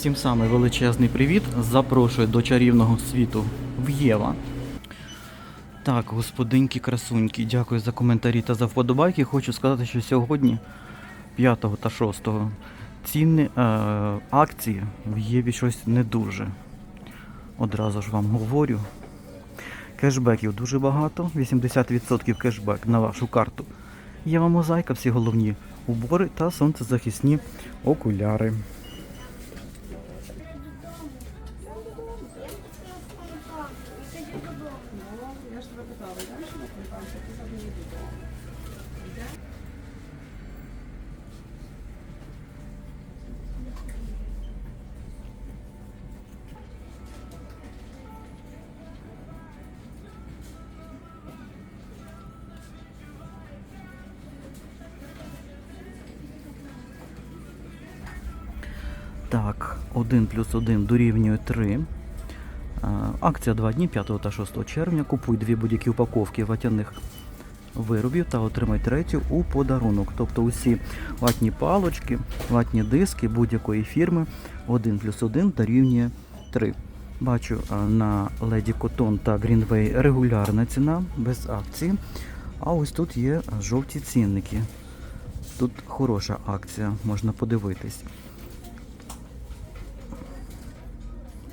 Всім самий величезний привіт. Запрошую до чарівного світу в Єва. Так, господинки красуньки, дякую за коментарі та за вподобайки. Хочу сказати, що сьогодні, 5 та 6 ціни е, акції в Єві щось не дуже. Одразу ж вам говорю. Кешбеків дуже багато, 80% кешбек на вашу карту. Єва мозаїка, всі головні убори та сонцезахисні окуляри. Так, 1 плюс 1 дорівнює 3. Акція 2 дні 5 та 6 червня. Купуй дві будь-які упаковки ватяних виробів та отримай третю у подарунок. Тобто усі ватні палочки, ватні диски будь-якої фірми 1 плюс 1 дорівнює 3. Бачу на Lady Cotton та Greenway регулярна ціна без акції. А ось тут є жовті цінники. Тут хороша акція, можна подивитись.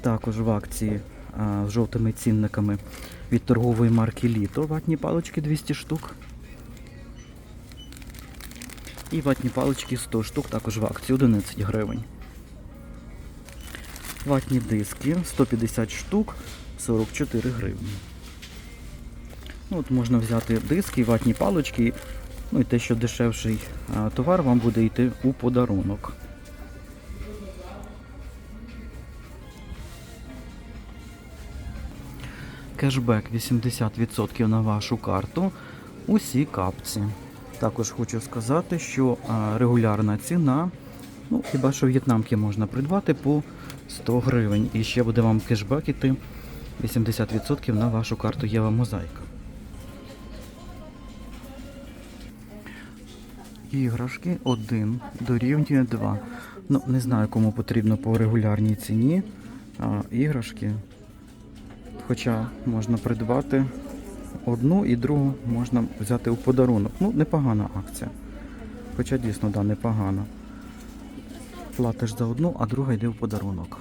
Також в акції а, з жовтими цінниками від торгової марки Літо ватні палички 200 штук. І ватні палички 100 штук також в акції 11 гривень. Ватні диски 150 штук 44 гривні. Ну, от можна взяти диски, ватні палички, ну і те, що дешевший товар вам буде йти у подарунок. Кешбек 80% на вашу карту. Усі капці. Також хочу сказати, що регулярна ціна, ну хіба що в'єтнамки можна придбати по 100 гривень. І ще буде вам кешбек іти 80% на вашу карту Єва Мозаїка. Іграшки 1 дорівнює 2. Ну, не знаю, кому потрібно по регулярній ціні. А, іграшки Хоча можна придбати одну і другу можна взяти у подарунок. Ну, непогана акція. Хоча дійсно, да, непогана. Платиш за одну, а друга йде в подарунок.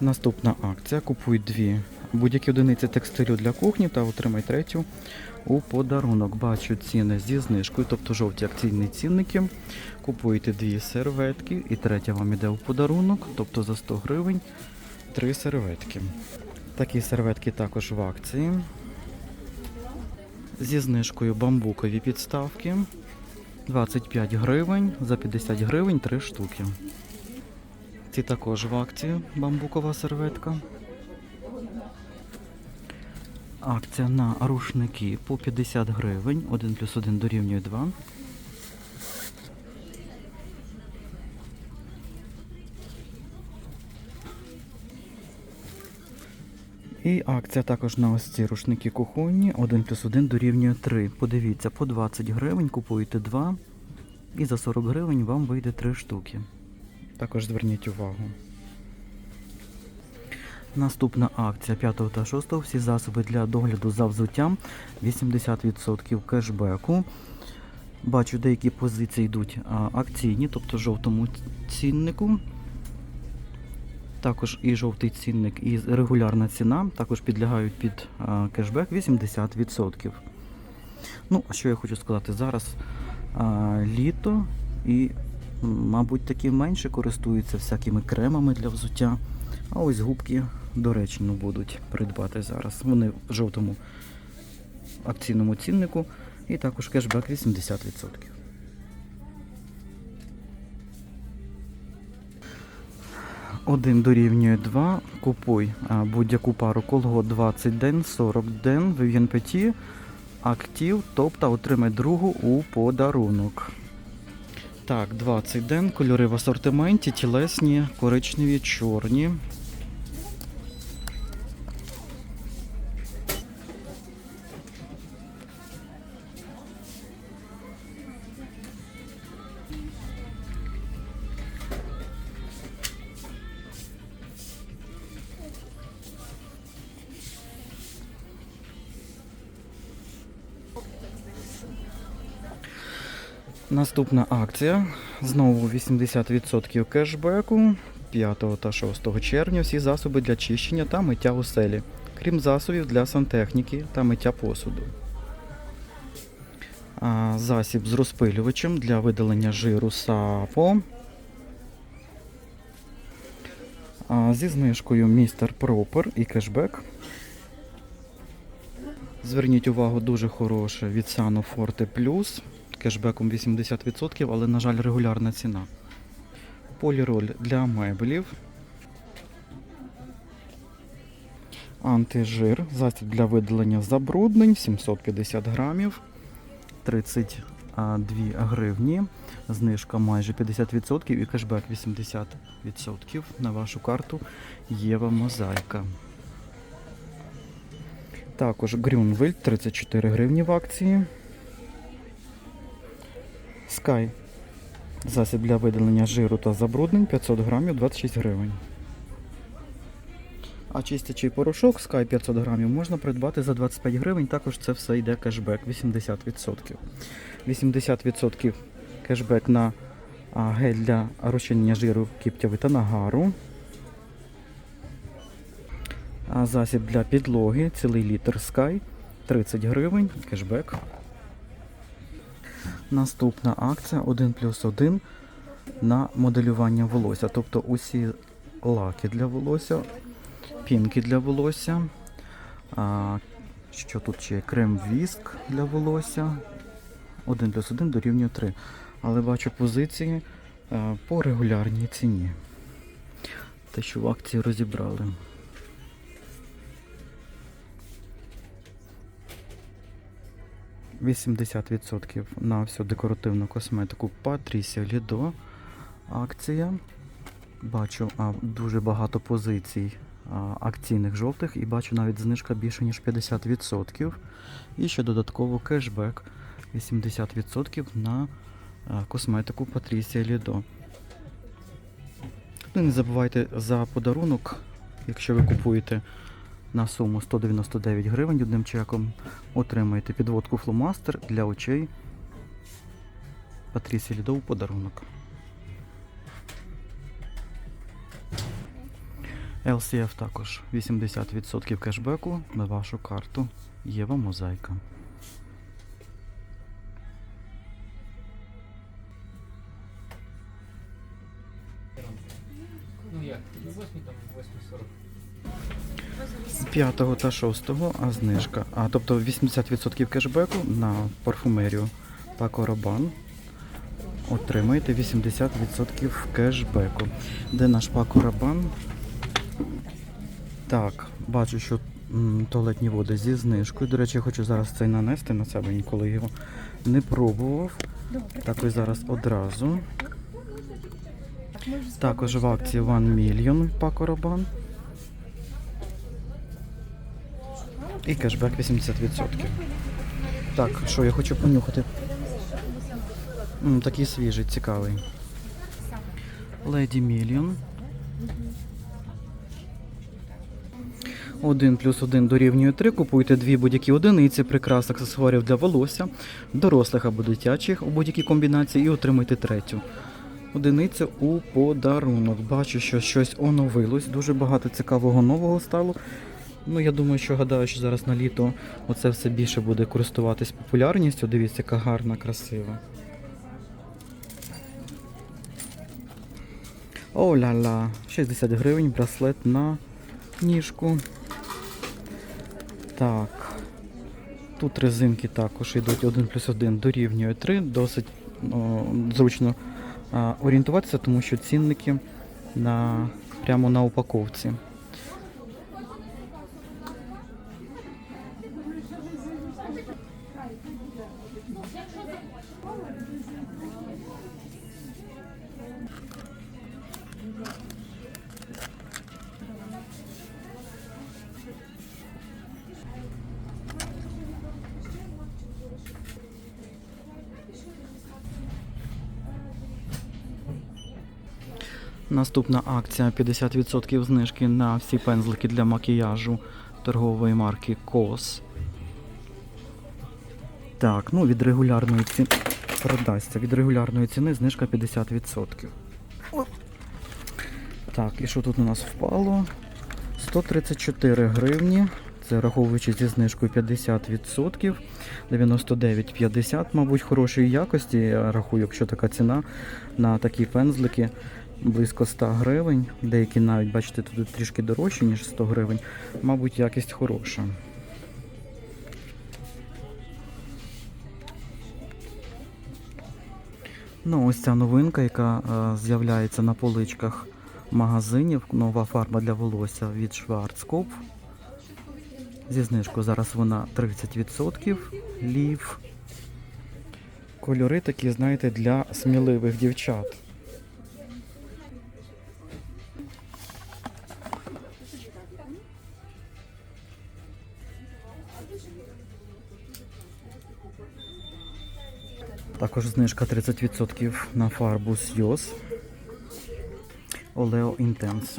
Наступна акція. Купуй дві будь-які одиниці текстилю для кухні та отримай третю у подарунок. Бачу ціни зі знижкою, тобто жовті акційні цінники. Купуєте дві серветки і третя вам іде у подарунок, тобто за 100 гривень три серветки. Такі серветки також в акції. Зі знижкою бамбукові підставки. 25 гривень, за 50 гривень 3 штуки. Ці також в акції бамбукова серветка. Акція на рушники по 50 гривень. 1 плюс 1 дорівнює 2. І акція також на ось ці рушники кухонні. 1 плюс 1 дорівнює 3. Подивіться, по 20 гривень купуєте 2. І за 40 гривень вам вийде 3 штуки. Також зверніть увагу. Наступна акція 5 та 6. Всі засоби для догляду за взуттям 80% кешбеку. Бачу, деякі позиції йдуть акційні, тобто жовтому ціннику. Також і жовтий цінник, і регулярна ціна також підлягають під кешбек 80%. Ну, а що я хочу сказати, зараз а, літо і, мабуть, такі менше користуються всякими кремами для взуття. А ось губки доречно будуть придбати зараз. Вони в жовтому акційному ціннику і також кешбек 80%. Один дорівнює 2. Купуй будь-яку пару колго 20 ден, 40 ден в Єнпеті, актів, тобто отримай другу у подарунок. Так, 20 ден, кольори в асортименті, тілесні, коричневі, чорні. Наступна акція. Знову 80% кешбеку 5 та 6 червня. Всі засоби для чищення та миття оселі, крім засобів для сантехніки та миття посуду. Засіб з розпилювачем для видалення жиру сапо. Зі знижкою Містер Пропер і кешбек. Зверніть увагу, дуже хороше від Sano Forte Plus. Кешбеком 80%, але, на жаль, регулярна ціна. Поліроль для меблів. Антижир. Засіб для видалення забруднень 750 грамів. 32 гривні. Знижка майже 50% і кешбек 80% на вашу карту Єва Мозаїка. Також Грюнвельд 34 гривні в акції. Sky. Засіб для видалення жиру та забруднень 500 грамів 26 гривень. А чистячий порошок Sky 500 грамів можна придбати за 25 гривень. Також це все йде кешбек 80%. 80% кешбек на гель для розчинення жиру кіптяви та нагару. А засіб для підлоги цілий літр Sky 30 гривень. Кешбек. Наступна акція 1 плюс 1 на моделювання волосся. Тобто усі лаки для волосся, пінки для волосся. А, що тут ще? є? Крем віск для волосся. 1 плюс 1 дорівнює 3. Але бачу позиції а, по регулярній ціні. Те, що в акції розібрали. – 80% на всю декоративну косметику Patricia Lido. Акція. Бачу а, дуже багато позицій а, акційних жовтих і бачу навіть знижка більше ніж 50%. І ще додатково кешбек 80% на а, косметику Patricia Lido. Ну не забувайте за подарунок, якщо ви купуєте на суму 199 гривень одним чеком, отримаєте підводку фломастер для очей Патрісі Лідо у подарунок. LCF також 80% кешбеку на вашу карту. Єва Мозаїка. Ну як, 8, там 8.40. 5 та 6, а знижка. А тобто 80% кешбеку на парфумерію Paco Rabanne. Отримаєте 80% кешбеку. Де наш Paco Rabanne? Так, бачу, що туалетні води зі знижкою. До речі, я хочу зараз цей нанести на себе, ніколи його не пробував. Так ось зараз одразу. Також в акції One Million Paco Rabanne. І кешбек 80%. Так, що я хочу понюхати. Такий свіжий, цікавий. Леді Мільйон. Один плюс один дорівнює 3. Купуйте дві будь-які одиниці прикрас аксесуарів для волосся, дорослих або дитячих у будь-якій комбінації і отримуйте третю. Одиниця у подарунок. Бачу, що щось оновилось. Дуже багато цікавого нового стало. Ну, я думаю, що гадаю, що зараз на літо оце все більше буде користуватись популярністю. Дивіться, яка гарна, красива. О ля-ля, 60 гривень браслет на ніжку. Так. Тут резинки також йдуть 1 плюс 1 дорівнює 3. Досить о, зручно а, орієнтуватися, тому що цінники на, прямо на упаковці. Наступна акція 50% знижки на всі пензлики для макіяжу торгової марки COS. Так, ну від регулярної ціни. продасться. Від регулярної ціни знижка 50%. Так, і що тут у нас впало? 134 гривні. Це враховуючи зі знижкою 50%. 99,50, мабуть, хорошої якості. Я рахую, якщо така ціна на такі пензлики близько 100 гривень. Деякі навіть, бачите, тут трішки дорожчі, ніж 100 гривень. Мабуть, якість хороша. Ну, ось ця новинка, яка е, з'являється на поличках магазинів. Нова фарба для волосся від Schwarzkopf. Зі знижкою зараз вона 30% лів. Кольори такі, знаєте, для сміливих дівчат. Також знижка 30% на фарбу Сйоз Oleo Intense.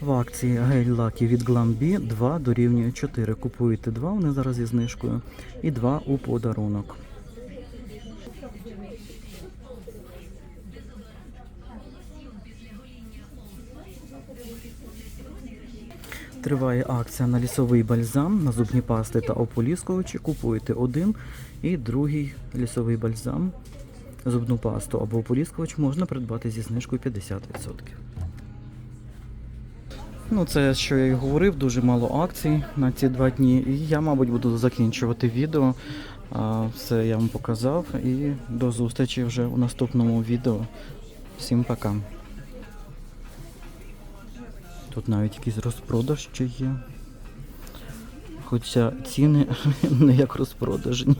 В акції гель-лаки від Glambi 2 дорівнює 4. Купуєте 2, вони зараз зі знижкою, і 2 у подарунок. Триває акція на лісовий бальзам, на зубні пасти та ополіскувачі. Купуєте один і другий лісовий бальзам, зубну пасту або ополіскувач можна придбати зі знижкою 50%. Ну, це що я і говорив, дуже мало акцій на ці два дні. І я, мабуть, буду закінчувати відео. Все я вам показав і до зустрічі вже у наступному відео. Всім пока. Тут навіть якийсь розпродаж ще є. Хоча ціни не як розпродажні.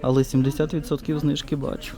Але 70% знижки бачу.